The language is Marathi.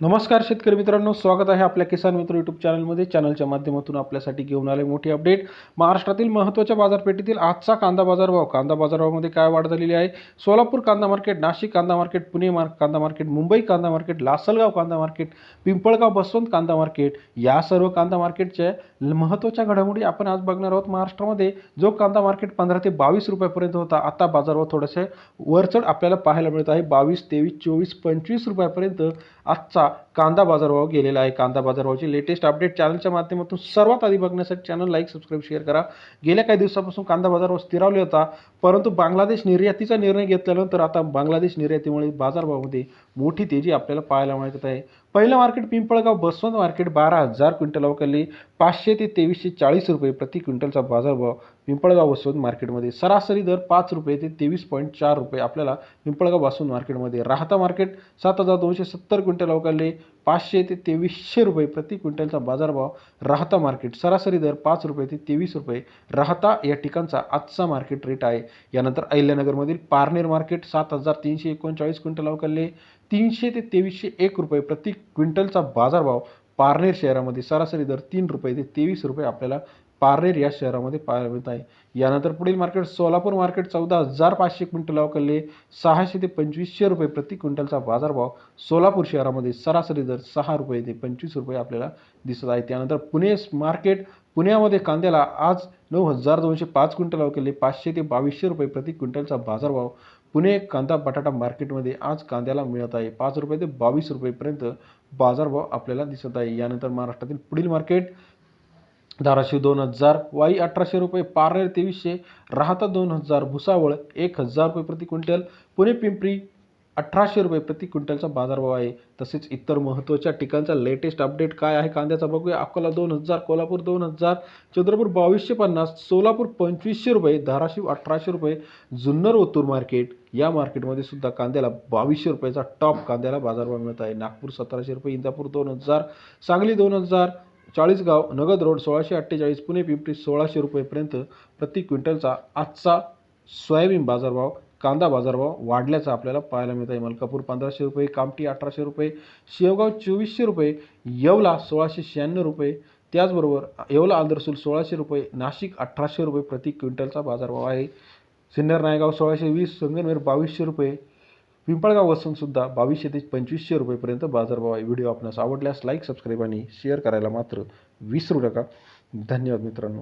नमस्कार शेतकरी मित्रांनो स्वागत आहे आपल्या किसान मित्र यूट्यूब चॅनलमध्ये चॅनलच्या माध्यमातून आपल्यासाठी घेऊन आले मोठी अपडेट महाराष्ट्रातील महत्त्वाच्या बाजारपेठेतील आजचा कांदा बाजारभाव. कांदा बाजारभावामध्ये काय वाढ झालेली आहे? सोलापूर कांदा मार्केट नाशिक कांदा मार्केट पुणे मार्क कांदा मार्केट मुंबई कांदा मार्केट लासलगाव कांदा मार्केट पिंपळगाव बसवंत कांदा मार्केट या सर्व कांदा मार्केटच्या महत्त्वाच्या घडामोडी आपण आज बघणार आहोत महाराष्ट्रामध्ये. जो कांदा मार्केट पंधरा ते बावीस रुपयापर्यंत होता आता बाजारभाव थोडेसे वरचढ आपल्याला पाहायला मिळत आहे. बावीस तेवीस चोवीस पंचवीस रुपयापर्यंत आजचा कांदा बाजारभाव गेलेला आहे. कांदा बाजारभावाची लेटेस्ट अपडेट चॅनलच्या माध्यमातून सर्वात आधी बघण्यासाठी चॅनल लाईक सबस्क्राईब शेअर करा. गेल्या काही दिवसापासून कांदा बाजारभाव स्थिरावले होता परंतु बांगलादेश निर्यातीचा निर्णय घेतल्यानंतर आता बांगलादेश निर्यातीमुळे बाजारभावामध्ये मोठी तेजी आपल्याला पाहायला मिळत आहे. पहिलं मार्केट पिंपळगाव बसवंत मार्केट बारा हजार क्विंटल अवकाली पाचशे ते तेवीसशे चाळीस रुपये प्रति क्विंटलचा बाजारभाव पिंपळगाव बसवंत मार्केटमध्ये सरासरी दर पाच रुपये ते तेवीस पॉईंट चार रुपये. आपल्याला पिंपळगाव मार्केटमध्ये राहता मार्केट. सात हजार दोनशे सत्तर क्विंटल अवकाले पाचशे ते तेवीसशे रुपये प्रति क्विंटलचा बाजारभाव राहता मार्केट. सरासरी दर पाच रुपये ते तेवीस रुपये राहता या ठिकाणचा आजचा मार्केट रेट आहे. यानंतर अहिल्यानगरमधील पारनेर मार्केट सात हजार तीनशे एकोणचाळीस क्विंटल अवकाले तीनशे ते तेवीसशे एक रुपये प्रति क्विंटलचा बाजारभाव पारनेर शहरामध्ये सरासरी दर तीन रुपये ते तेवीस रुपये आपल्याला पारनेर या शहरामध्ये पाहायला मिळत आहे. यानंतर पुढील मार्केट सोलापूर मार्केट चौदा हजार पाचशे क्विंटल कल्ले. सहाशे ते पंचवीसशे रुपये प्रति क्विंटलचा बाजारभाव सोलापूर शहरामध्ये सरासरी दर सहा रुपये ते पंचवीस रुपये आपल्याला दिसत आहे. त्यानंतर पुणे मार्केट पुण्यामध्ये कांद्याला आज नऊ हजार दोनशे पाच क्विंटल केले पाचशे ते बावीसशे रुपये प्रति क्विंटलचा बाजारभाव पुणे कांदा बटाटा मार्केटमध्ये आज कांद्याला मिळत आहे. पाच रुपये ते बावीस रुपयेपर्यंत बाजारभाव आपल्याला दिसत आहे. यानंतर महाराष्ट्रातील पुढील मार्केट धाराशिव दोन हजार वाई अठराशे रुपये पारनेर तेवीसशे राहता दोन हजार भुसावळ एक हजार रुपये प्रति क्विंटल पुणे पिंपरी अठराशे रुपये प्रति क्विंटलचा बाजारभाव आहे. तसेच इतर महत्त्वाच्या ठिकाणचा लेटेस्ट अपडेट काय आहे कांद्याचा बघूया. अकोला दोन हजार कोल्हापूर दोन हजार चंद्रपूर बावीसशे पन्नास सोलापूर पंचवीसशे रुपये धाराशिव अठराशे रुपये जुन्नर ओतूर मार्केट या मार्केटमध्ये सुद्धा कांद्याला बावीसशे रुपयाचा टॉप कांद्याला बाजारभाव मिळत आहे. नागपूर सतराशे रुपये इंदापूर दोन हजार सांगली दोन हजार चाळीसगाव नगद रोड सोळाशे अठ्ठेचाळीस पुणे पिंपरी सोळाशे रुपयेपर्यंत प्रति क्विंटलचा आजचा सोयाबीन बाजारभाव कांदा बाजारभाव वाढल्याचा आपल्याला पाहायला मिळत आहे मलकापूर पंधराशे रुपये कामठी अठराशे रुपये शेवगाव चोवीसशे रुपये येवला सोळाशे शहाण्णव रुपये. त्याचबरोबर येवला आलदरसूल सोळाशे रुपये नाशिक अठराशे रुपये प्रति क्विंटलचा बाजारभाव आहे. सिन्नर नायगाव सोळाशे वीस संगमनेर बावीसशे रुपये. पिंपळगाव वसंतसुद्धा बावीसशे ते पंचवीसशे रुपयेपर्यंत बाजारभाव आहे. व्हिडिओ आपणास आवडल्यास लाईक सबस्क्राईब आणि शेअर करायला मात्र विसरू नका. धन्यवाद मित्रांनो.